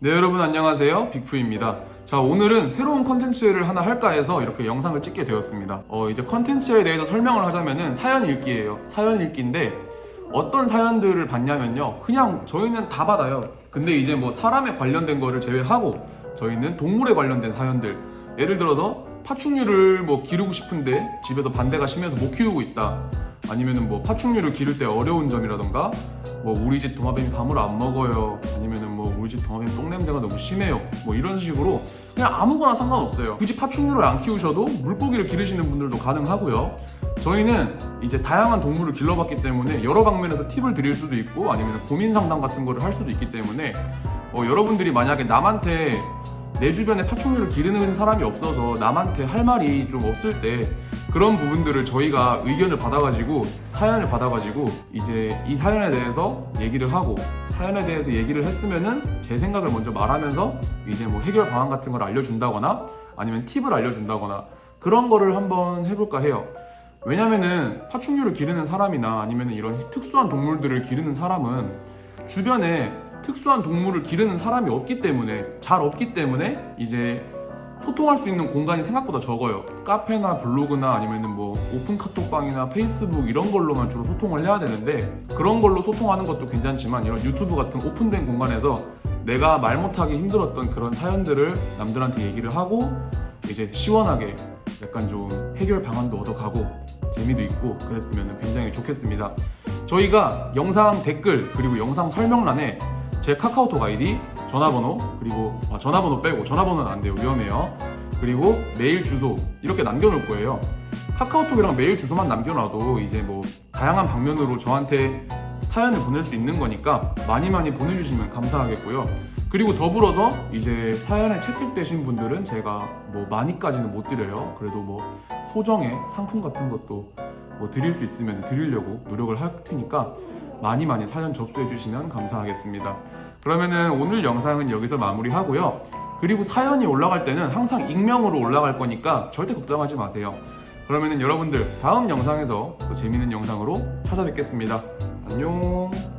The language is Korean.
네 여러분 안녕하세요. 빅프입니다. 자 오늘은 새로운 컨텐츠를 하나 할까 해서 이렇게 영상을 찍게 되었습니다. 어 이제 컨텐츠에 대해서 설명을 하자면은 사연 읽기예요. 사연 읽기인데 어떤 사연들을 받냐면요. 그냥 저희는 다 받아요. 근데 이제 뭐 사람에 관련된 거를 제외하고 저희는 동물에 관련된 사연들. 예를 들어서 파충류를 뭐 기르고 싶은데 집에서 반대가 심해서 못 키우고 있다 아니면은 뭐 파충류를 기를 때 어려운 점이라던가? 뭐 우리 집 도마뱀이 밤을 안 먹어요. 아니면은 뭐 우리 집 도마뱀 똥냄새가 너무 심해요. 뭐 이런 식으로 그냥 아무거나 상관없어요. 굳이 파충류를 안 키우셔도 물고기를 기르시는 분들도 가능하고요. 저희는 이제 다양한 동물을 길러봤기 때문에 여러 방면에서 팁을 드릴 수도 있고 아니면 고민 상담 같은 거를 할 수도 있기 때문에 어, 여러분들이 만약에 남한테 내 주변에 파충류를 기르는 사람이 없어서 남한테 할 말이 좀 없을 때 그런 부분들을 저희가 의견을 받아가지고 사연을 받아가지고 이제 이 사연에 대해서 얘기를 하고 사연에 대해서 얘기를 했으면은 제 생각을 먼저 말하면서 이제 뭐 해결 방안 같은 걸 알려준다거나 아니면 팁을 알려준다거나 그런 거를 한번 해볼까 해요. 왜냐면은 파충류를 기르는 사람이나 아니면 이런 특수한 동물들을 기르는 사람은 주변에 특수한 동물을 기르는 사람이 없기 때문에 잘 없기 때문에 이제 소통할 수 있는 공간이 생각보다 적어요. 카페나 블로그나 아니면은 뭐 오픈 카톡방이나 페이스북 이런 걸로만 주로 소통을 해야 되는데 그런 걸로 소통하는 것도 괜찮지만 이런 유튜브 같은 오픈된 공간에서 내가 말 못하기 힘들었던 그런 사연들을 남들한테 얘기를 하고 이제 시원하게 약간 좀 해결 방안도 얻어가고 재미도 있고 그랬으면 굉장히 좋겠습니다. 저희가 영상 댓글 그리고 영상 설명란에 제 카카오톡 아이디, 전화번호 그리고 아, 전화번호 빼고 전화번호는 안 돼요 위험해요. 그리고 메일 주소 이렇게 남겨놓을 거예요. 카카오톡이랑 메일 주소만 남겨놔도 이제 뭐 다양한 방면으로 저한테 사연을 보낼 수 있는 거니까 많이 많이 보내주시면 감사하겠고요. 그리고 더불어서 이제 사연에 채택되신 분들은 제가 뭐 많이까지는 못 드려요. 그래도 뭐 소정의 상품 같은 것도 뭐 드릴 수 있으면 드리려고 노력을 할 테니까 많이 많이 사연 접수해 주시면 감사하겠습니다. 그러면은 오늘 영상은 여기서 마무리하고요. 그리고 사연이 올라갈 때는 항상 익명으로 올라갈 거니까 절대 걱정하지 마세요. 그러면은 여러분들 다음 영상에서 또 재밌는 영상으로 찾아뵙겠습니다. 안녕.